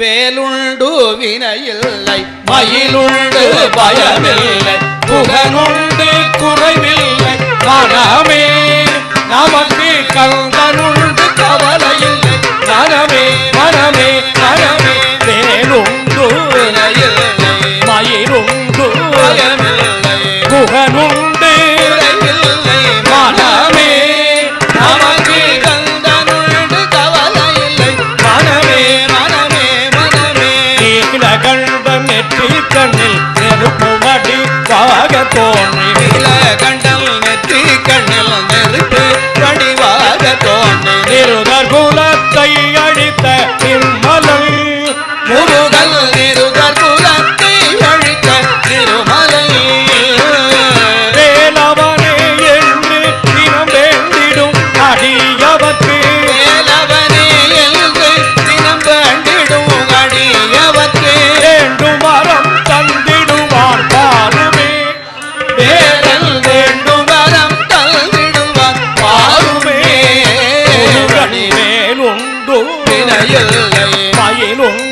வேலுண்டு வினையில்லை மயிலுண்டு பயமில்லை புகனுண்டு குறைவில்லை. மனமே நமக்கு கல்வி மேலும்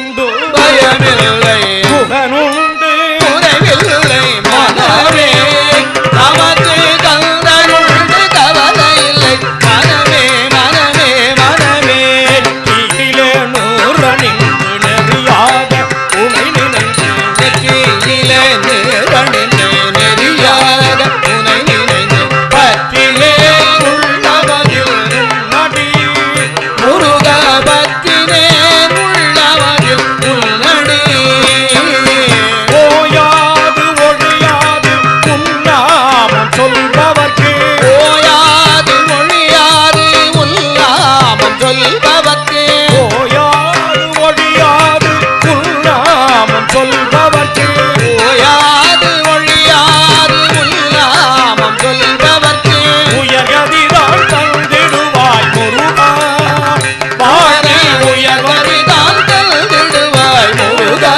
உயர்வரை தான் தந்திடுவாய் முருகா.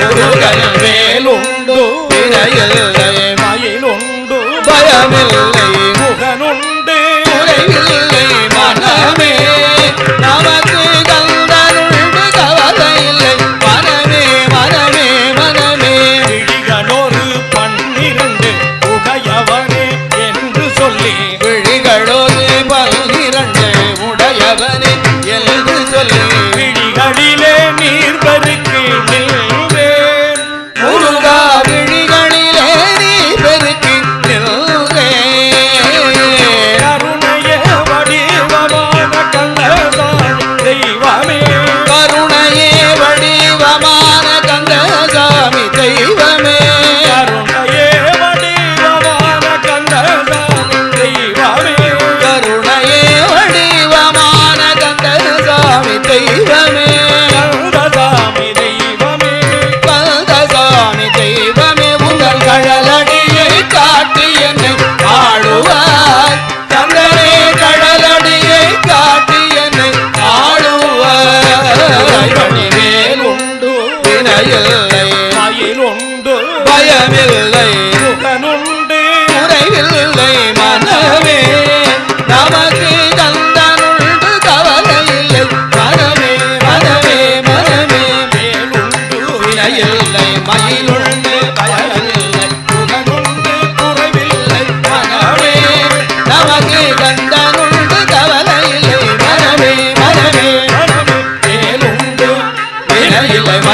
முருகன் மேலுண்டு வினையில்லை மயிலுண்டு பயமில்லை முகனுண்டு குறைவில்லை மனமே. நமக்கு கந்தருண்டு கவலையில்லை மனமே மனமே உடையவனே.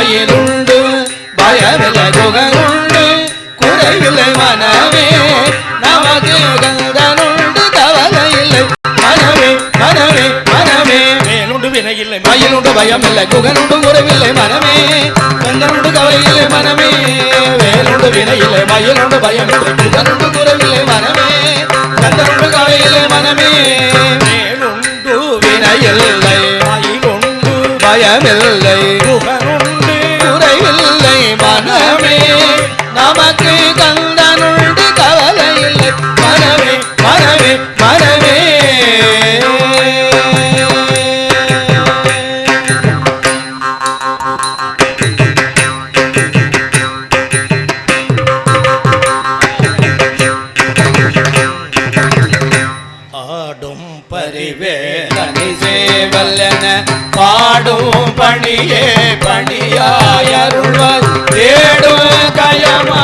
வாயிலுண்டு பயமில குகனுண்டு குறைவில்லை மனமே நமக்கு யுகந்தனுண்டு கவலை இல்லை மனமே மனமே மனமே. மேலுண்டு வினையில்லை மயிலுண்டு பயம் இல்லை குகனுண்டு குறைவில்லை மனமே. கந்தனுண்டு கவலை இல்லை மனமே. வேலுண்டு வினையில்லை மயிலுண்டு பயம் இல்லை குகனுண்டு குறைவில்லை மனமே. கந்தனுண்டு கவலை மனமே. மேலுண்டு வினையில்லை பயமில்லை அறிவேதனை சேவல்லன பாடும் பணியே பணியாயருள்வர் தேடும் கயமா